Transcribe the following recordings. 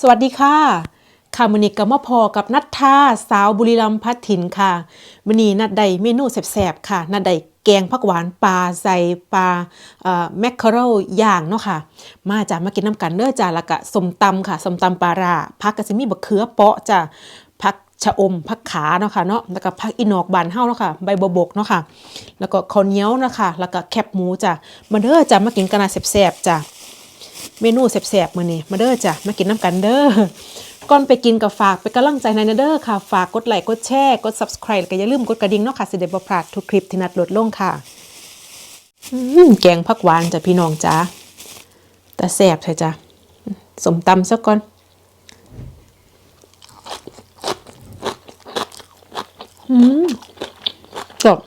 สวัสดีค่ะค่ะมือนี้ก็มาพอกับนัทธาสาวบุรีรัมย์พัดถิ่นค่ะมือนี้นัดใดเมนูแสบๆค่ะ นัดใดแกงผักหวานปลาใส่ปลาแมคเคอเรลย่างเนาะค่ะ มาจ้ะมากินน้ำกันเด้อจ้ะแล้วก็สมตำค่ะสมตำปลาร้าผักก็สิมีบะเขือเปาะจ้ะผักชะอมผักขาเนาะค่ะเนาะแล้วก็ผักอีนอกบานเฮาเนาะค่ะใบบวบกเนาะค่ะ แล้วก็ข้าวเหนียวเนาะค่ะแล้วก็แคบหมูจ้ะมาเด้อจ้ะมากินกันนะแสบๆจ้ะ เมนูแสบๆมื้อนี้มาเด้อจ้ะมากินน้ำกันเด้อก่อนไปกินกับฝากไปกำลังใจในเด้อค่ะฝากกดไลค์กดแชร์กด subscribe แล้วก็อย่าลืมกดกระดิ่งเนาะค่ะสิได้บ่พลาดทุกคลิปที่นัดโหลดลงค่ะแกงผักหวานจ้ะพี่น้องจ้าแต่แสบใช่จ้ะสมตำซะก่อนอืมจบ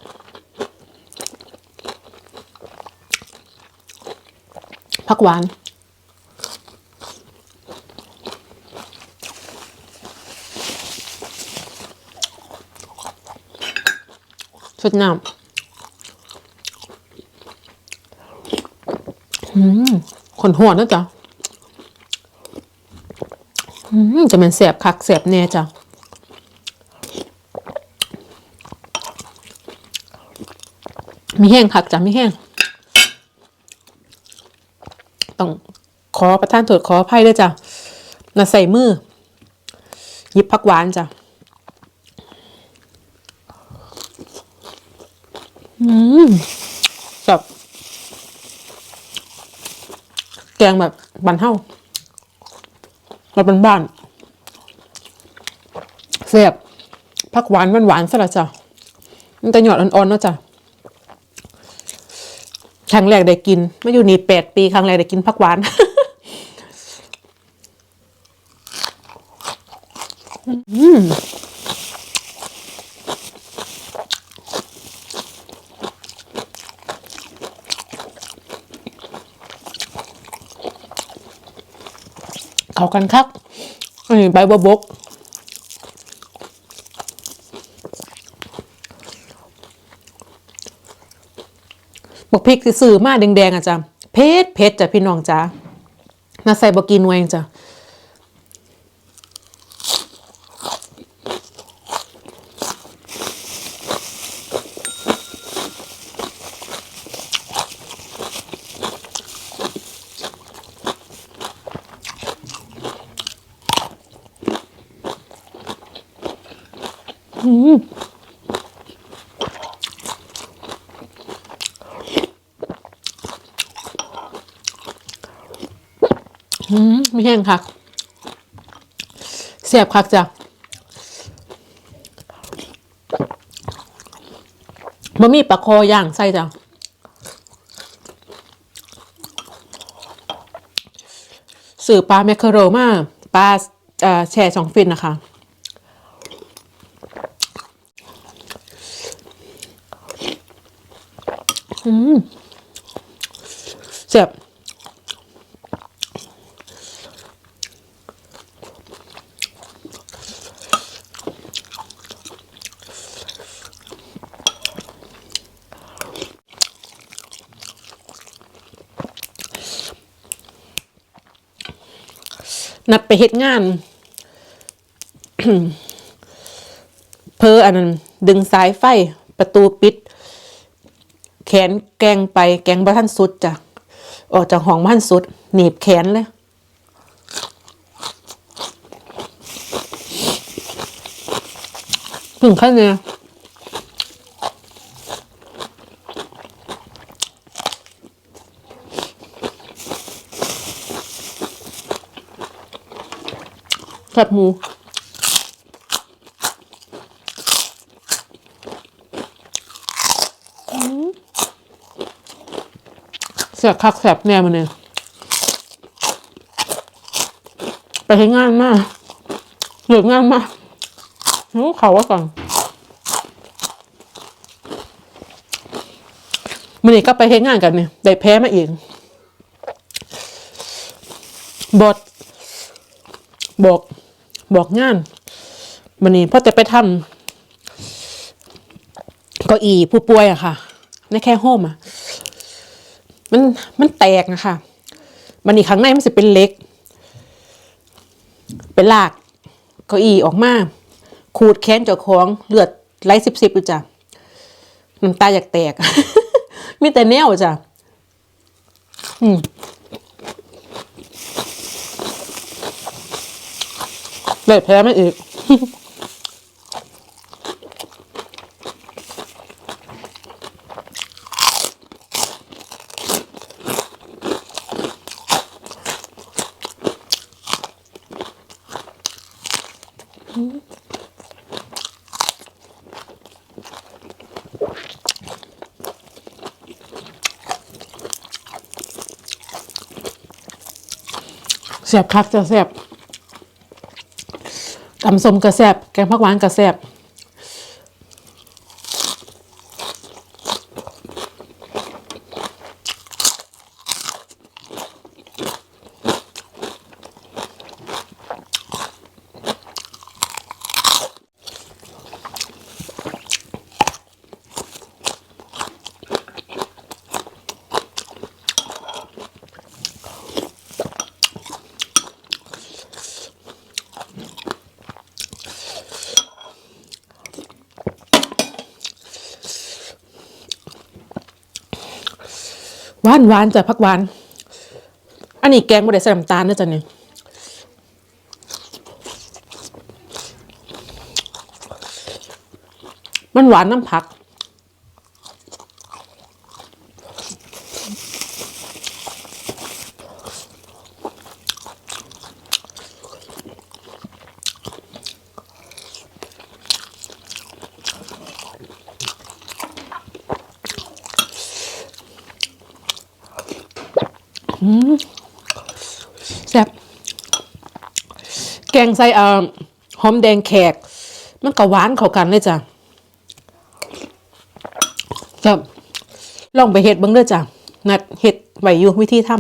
ผักหวาน สดน้ำอืมขนหัวนะจ๊ะอืมจะเป็นแสบคักแสบแน่จ้ะมีแห้งคักจ้ะมีแห้ง ต้องขอประทานโทษขออภัยด้วยจ้ะน่ะใส่มือ หยิบผักหวานจ้ะ แบบ แกงแบบบันเท่าเราเป็นบ้านเสียบผักหวานหวานหวานซะละจ้ะมันจะหยอดอ่อนๆเนาะจ้ะครั้งแรกได้กินม่อยู่นี่แปดปีครั้งแรกได้กินผักหวานอืม เขากันคักอันนี้ใบบัวบกบักพริกสื่อมาแดงๆอะจ้ะเพชรเพชรจ้ะพี่น้องจ้าน่าใส่บกีนวยเองจ้ะ อืมไม่แห้งคักเสียบคักจ้ะบะหมี่ปลาคอย่างใส่จ้ะสื่อปลาแมคเคอโรมาปลาแช่สองฟินนะคะอืมเสียบ นัดไปเฮ็ดงาน เพออันนั้นดึงสายไฟ ประตูปิด แขนแกงไป แกงบ้านสุดจ้ะออกจากห้องบ้านสุด หนีบแขนเลยถึงขั้นเนี่ย แคบหมูเสียคักแสบแน่มันเนี่ยไปให้งานมากเหลืองานมากรู้เขาว่าก่อนมันนี่ก็ไปให้งานกันเนี่ยได้แพ้มาเองบทบอก บอกงานมันนี่พอจะไปทำเก้าอี้ผู้ป่วยอะค่ะในแค่โฮมอะมันมันแตกนะคะมันอีกข้างในมันจะเป็นเล็กไปลากเก้าอี้ออกมา ขูดแขนเจ้าของเลือดไหลสิบสิบอยู่จ้ะน้ำตาอยากแตก มีแต่แนวจ้ะอืม เลยแพ้ไม่อีกแสบคักจะแสบ ตำสมกระแซบแกงผักหวานกระแซบ หวานหวานจ้ะผักหวาน อันนี้แกงบ่ได้ใส่น้ำตาลนะจ้ะเนี่ยมันหวานน้ำผัก งใส่เอ่อหอมแดงแขก มันก็หวานเข้ากันเลยจ้ะครับลองไปเห็ดเบิ่งเด้อจ้ะนัดเห็ดไว้อยู่วิธีทำ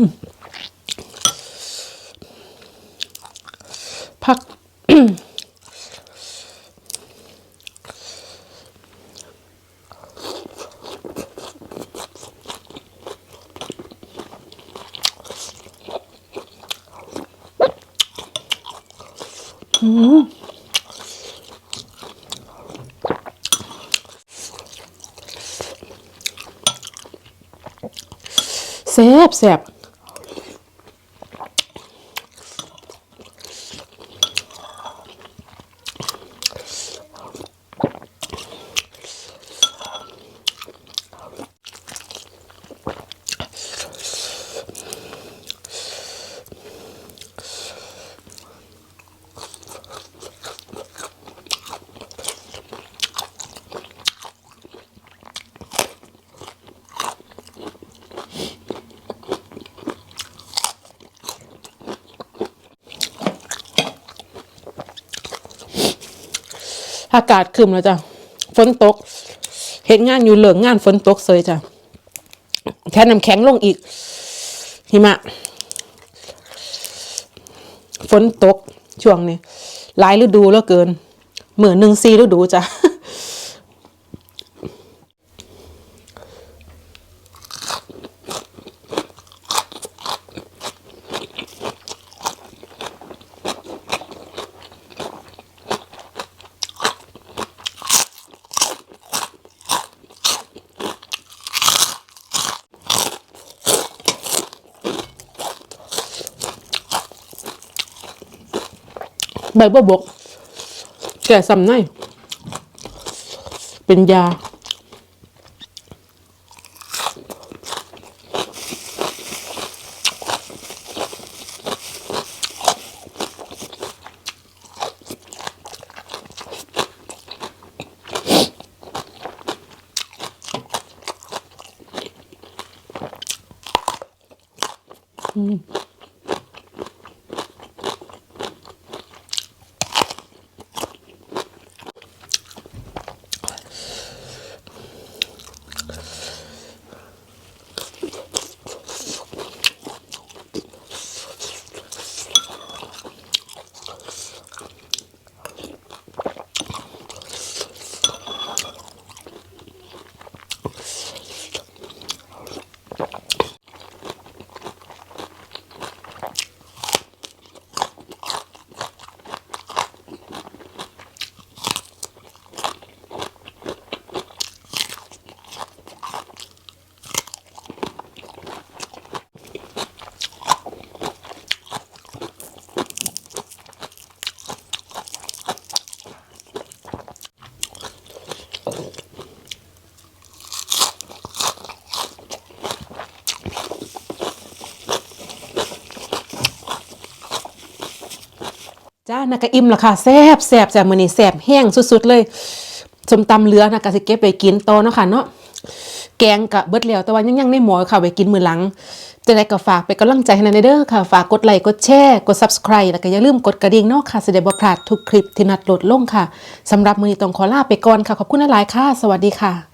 อืมผักแซ่บแซ่บ อากาศครึมแล้วจ้ะฝนตก เห็นงานอยู่เหลืองงานฝนตกเสยจ้ะแค่น้ำแข็งลงอีก หิมะ ฝนตกช่วงนี้หลายฤดูแล้วเกิน เหมือนหนึ่งซีฤดูจ้ะ ใบบัวบกแก่ซ้ำในเป็นยาจ้า นักก็อิ่มละค่ะแซ่บแซ่บจากมื้อนี้แซ่บแห้งสุดๆเลยสมตำเหลือนะก็สิเก็บไปกินต่อเนาะค่ะเนาะแกงกะเบิดแล้วแต่ว่ายังยังในหมอค่ะไว้กินมื้อหลังจะได้ก็ฝากไปกำลังใจให้นอยเด้อค่ะ ฝากกดไลค์กดแชร์กด Subscribe แล้วก็อย่าลืมกดกระดิ่งเนาะค่ะสิได้บ่พลาดทุกคลิปที่นัดโหลดลงค่ะสำหรับมื้อนี้ต้องขอลาไปก่อนค่ะขอบคุณหลายค่ะ สวัสดีค่ะ